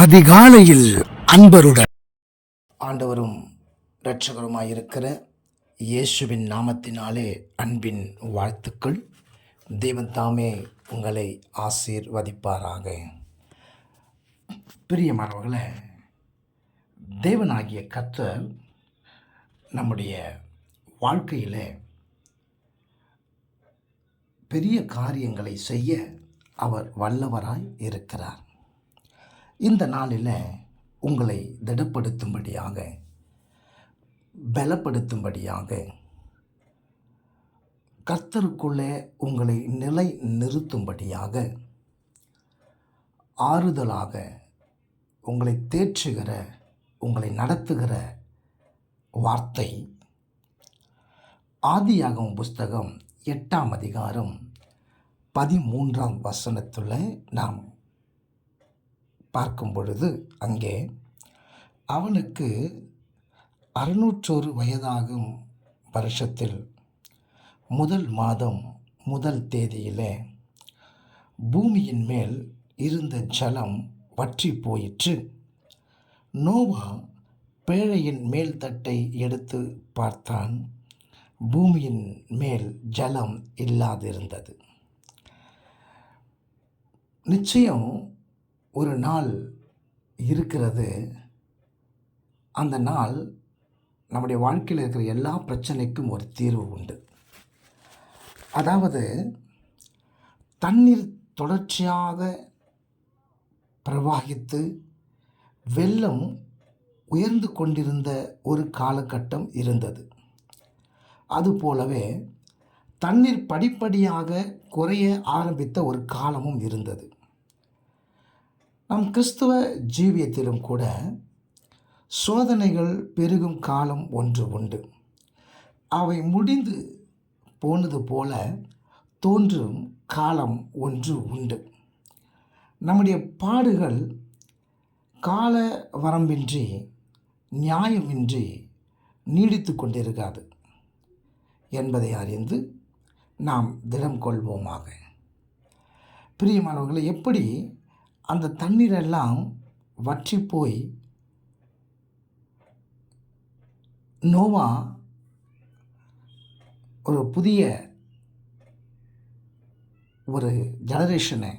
அதிகாலையில் அன்பருடன். ஆண்டவரும் இரட்சகருமாயிருக்கிற இயேசுவின் நாமத்தினாலே அன்பின் வாழ்த்துக்கள். தேவன் தாமே உங்களை ஆசீர்வதிப்பாராக. பிரியமானவர்களே தேவனாகிய கத்தர் நம்முடைய வாழ்க்கையில் பெரிய காரியங்களை செய்ய அவர் வல்லவராய் இருக்கிறார். இந்த நாளில் உங்களை திடப்படுத்தும்படியாக பலப்படுத்தும்படியாக கர்த்தருக்குள்ளே உங்களை நிலை நிறுத்தும்படியாக ஆறுதலாக உங்களை தேற்றுகிற உங்களை நடத்துகிற வார்த்தை. ஆதியாகவும் புஸ்தகம் எட்டாம் அதிகாரம் பதிமூன்றாம் வசனத்தில் நாம் பார்க்கும் பொழுது அங்கே அவனுக்கு அறுநூற்றொரு வயதாகும் வருஷத்தில் முதல் மாதம் முதல் தேதியிலே பூமியின் மேல் இருந்த ஜலம் வற்றி போயிற்று. நோவா பேழையின் மேல் தட்டை எடுத்து பார்த்தான். பூமியின் மேல் ஜலம் இல்லாதிருந்தது. நிச்சயம் ஒரு நாள் இருக்கிறது. அந்த நாள் நம்முடைய வாழ்க்கையில் இருக்கிற எல்லா பிரச்சனைக்கும் ஒரு தீர்வு உண்டு. அதாவது தண்ணீர் தொடர்ச்சியாக பிரவாகித்து வெள்ளம் உயர்ந்து கொண்டிருந்த ஒரு காலகட்டம் இருந்தது. அதுபோலவே தண்ணீர் படிப்படியாக குறைய ஆரம்பித்த ஒரு காலமும் இருந்தது. நம் கிறிஸ்துவ ஜீவியத்திலும் கூட சோதனைகள் பெருகும் காலம் ஒன்று உண்டு. அவை முடிந்து போனது போல தோன்றும் காலம் ஒன்று உண்டு. நம்முடைய பாடுகள் கால வரம்பின்றி நியாயமின்றி நீடித்து கொண்டிருக்காது என்பதை அறிந்து நாம் திடம் கொள்வோமாக பிரியமானவர்களை எப்படி அந்த தண்ணீரெல்லாம் வற்றி போய் நோவா ஒரு புதிய ஒரு ஜெனரேஷனை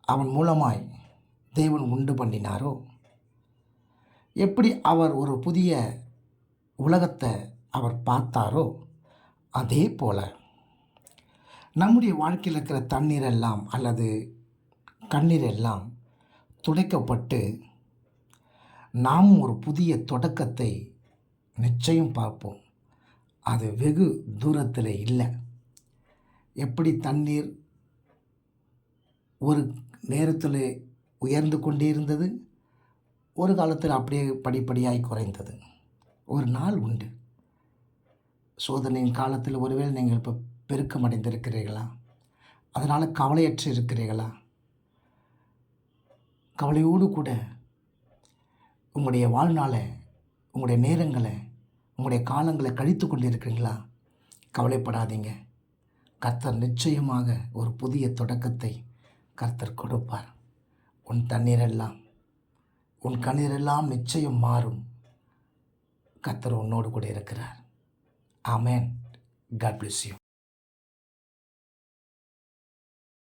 அவன் மூலமாய் தேவன் உண்டு பண்ணினாரோ? எப்படி அவர் ஒரு புதிய உலகத்தை அவர் பார்த்தாரோ? அதே போல் நம்முடைய வாழ்க்கையில் இருக்கிற தண்ணீர் எல்லாம் அல்லது கண்ணீர் எல்லாம் துடைக்கப்பட்டு நாம் ஒரு புதிய தொடக்கத்தை நிச்சயம் பார்ப்போம். அது வெகு தூரத்தில் இல்லை. எப்படி தண்ணீர் ஒரு நேரத்தில் உயர்ந்து கொண்டே இருந்தது ஒரு காலத்தில் அப்படியே படிப்படியாய் குறைந்தது. ஒரு நாள் உண்டு. சோதனையின் காலத்தில் ஒருவேளை நீங்கள் இப்போ பெருக்கம் அடைந்திருக்கிறீர்களா அதனால் கவலையற்று இருக்கிறீர்களா? கவலையோடு கூட உங்களுடைய வாழ்நாளை உங்களுடைய நேரங்களை உங்களுடைய காலங்களை கழித்து கொண்டு இருக்கிறீங்களா கவலைப்படாதீங்க. கர்த்தர் நிச்சயமாக ஒரு புதிய தொடக்கத்தை கர்த்தர் கொடுப்பார். உன் தண்ணீரெல்லாம் உன் கண்ணீரெல்லாம் நிச்சயம் மாறும். கர்த்தர் உன்னோடு கூட இருக்கிறார். ஆமேன். God bless you